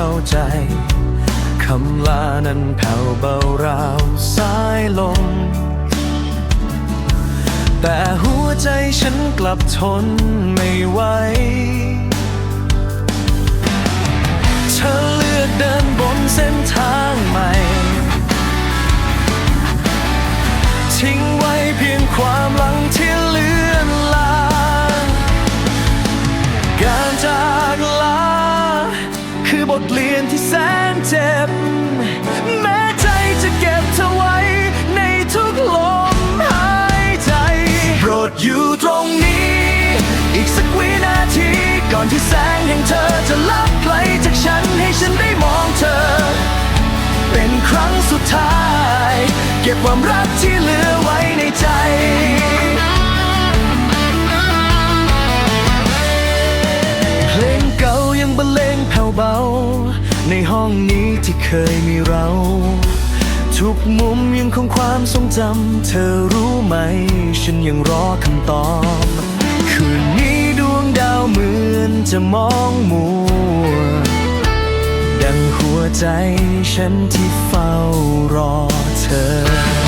เข้าใจคำลานั้นแผ่วเบาราวสายลม แต่หัวใจฉันกลับทนไม่ไหว คือบทเรียนที่แสนเจ็บ แม้ใจจะเก็บเธอไว้ในทุกลมหายใจ โปรดอยู่ตรงนี้ อีกสักวินาที ก่อนที่แสงแห่งเธอจะลับไกลจากฉันให้ฉันได้มองเธอ เป็นครั้งสุดท้าย เก็บความรักที่เหลือไว้ในใจ ในห้องนี้ที่เคยมีเรา ทุกมุมยังคงความทรงจำ เธอรู้ไหม ฉันยังรอคำตอบ คืนนี้ดวงดาวเหมือนจะมองมัว ดังหัวใจฉันที่เฝ้ารอเธอ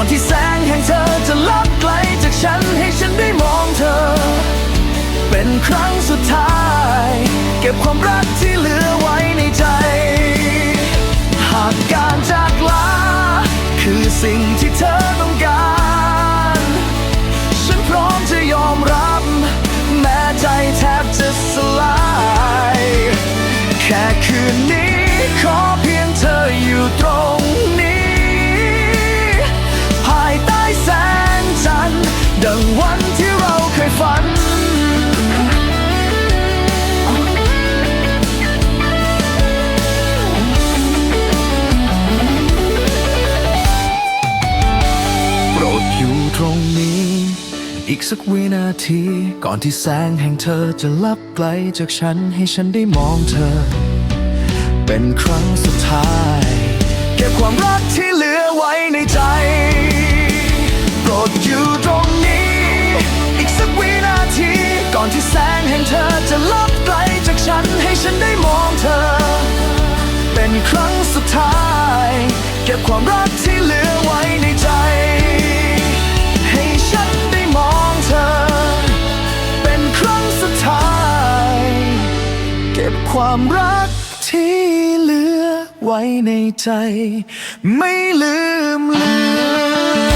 อนที่แสงแห่งเธอจะลับไกลจากฉันให้ฉันได้มองเธอ เป็นครั้งสุดท้าย เก็บความรักที่เหลือไว้ในใจ หากการจากลา คือสิ่งที่เธอต้องการ ฉันพร้อมจะยอมรับ แม้ใจแทบจะสลาย แค่คืนนี้ รงนี้ อีกสักวินาที ก่อนที่แสงแห่งเธอจะลับไกลจากฉันให้ฉันได้มองเธอ เป็นครั้งสุดท้าย เก็บความรักที่เหลือไว้ในใจ โปรดอยู่ตรงนี้ อีกสักวินาที ก่อนที่แสงแห่งเธอจะลับไกลจากฉันให้ฉันได้มองเธอ เป็นครั้งสุดท้าย เก็บความรักที่ ก็บความรักที่เหลือไว้ในใจ ไม่ลืมเลือน